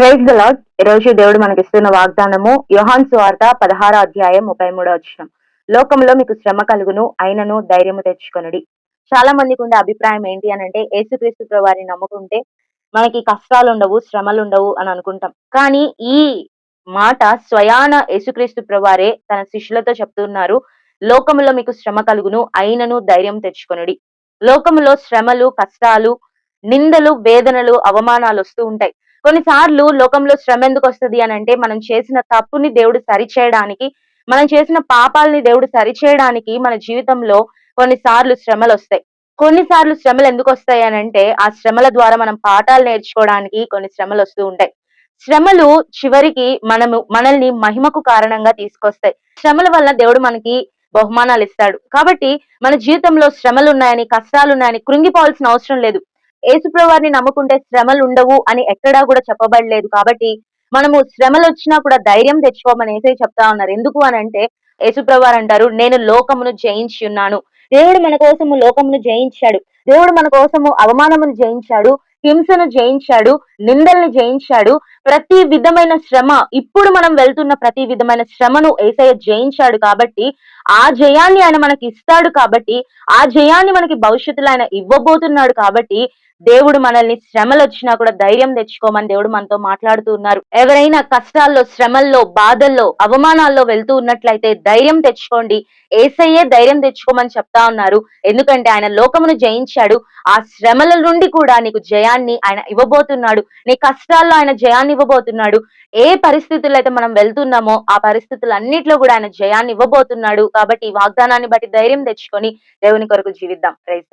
Praise the lord ఈరోజు దేవుడు మనకి ఇస్తున్న వాగ్దానము యోహాన్ సువార్త పదహార అధ్యాయం ముప్పై మూడో వచ్చిన లోకంలో మీకు శ్రమ కలుగును అయినను ధైర్యము తెచ్చుకొనుడి. చాలా మందికి ఉండే అభిప్రాయం ఏంటి అని అంటే యేసుక్రీస్తు వారిని నమ్ముకుంటే మనకి కష్టాలు ఉండవు శ్రమలు ఉండవు అని అనుకుంటాం. కానీ ఈ మాట స్వయాన యేసుక్రీస్తు ప్రవారే తన శిష్యులతో చెప్తున్నారు లోకములో మీకు శ్రమ కలుగును అయినను ధైర్యం తెచ్చుకొనుడి. లోకములో శ్రమలు కష్టాలు నిందలు వేదనలు అవమానాలు వస్తూ ఉంటాయి. కొన్నిసార్లు లోకంలో శ్రమ ఎందుకు వస్తుంది అని అంటే మనం చేసిన తప్పుని దేవుడు సరిచేయడానికి మనం చేసిన పాపాలని దేవుడు సరిచేయడానికి మన జీవితంలో కొన్నిసార్లు శ్రమలు వస్తాయి. కొన్నిసార్లు శ్రమలు ఎందుకు వస్తాయి అని అంటే ఆ శ్రమల ద్వారా మనం పాఠాలు నేర్చుకోవడానికి కొన్ని శ్రమలు వస్తూ ఉంటాయి. శ్రమలు చివరికి మనము మనల్ని మహిమకు కారణంగా తీసుకొస్తాయి. శ్రమల వల్ల దేవుడు మనకి బహుమానాలు ఇస్తాడు. కాబట్టి మన జీవితంలో శ్రమలు ఉన్నాయని కష్టాలు ఉన్నాయని కృంగిపోవాల్సిన అవసరం లేదు. యేసుప్రవారిని నమ్ముకుంటే శ్రమలు ఉండవు అని ఎక్కడా కూడా చెప్పబడలేదు. కాబట్టి మనము శ్రమలు వచ్చినా కూడా ధైర్యం తెచ్చుకోమని ఏసై చెప్తా ఉన్నారు. ఎందుకు అని అంటే యేసుప్రవారు అంటారు నేను లోకమును జయించి ఉన్నాను. దేవుడు మన కోసము లోకమును జయించాడు. దేవుడు మన కోసము అవమానమును జయించాడు హింసను జయించాడు నిందల్ని జయించాడు. ప్రతి విధమైన శ్రమ ఇప్పుడు మనం వెళ్తున్న ప్రతి విధమైన శ్రమను ఏసయ్య జయించాడు కాబట్టి ఆ జయాన్ని ఆయన మనకి ఇస్తాడు కాబట్టి ఆ జయాన్ని మనకి భవిష్యత్తులో ఆయన ఇవ్వబోతున్నాడు కాబట్టి దేవుడు మనల్ని శ్రమలు వచ్చినా కూడా ధైర్యం తెచ్చుకోమని దేవుడు మనతో మాట్లాడుతూ ఉన్నారు. ఎవరైనా కష్టాల్లో శ్రమల్లో బాధల్లో అవమానాల్లో వెళ్తూ ఉన్నట్లయితే ధైర్యం తెచ్చుకోండి. ఏసయ్యే ధైర్యం తెచ్చుకోమని చెప్తా ఉన్నారు. ఎందుకంటే ఆయన లోకమును జయించాడు. ఆ శ్రమల నుండి కూడా నీకు జయాన్ని ఆయన ఇవ్వబోతున్నాడు. నీ కష్టాల్లో ఆయన జయాన్ని ఇవ్వబోతున్నాడు. ఏ పరిస్థితుల్లో అయితే మనం వెళ్తున్నామో ఆ పరిస్థితులు అన్నిట్లో కూడా ఆయన జయాన్ని ఇవ్వబోతున్నాడు. కాబట్టి ఈ వాగ్దానాన్ని బట్టి ధైర్యం తెచ్చుకొని దేవుని కొరకు జీవిద్దాం. ప్రైజ్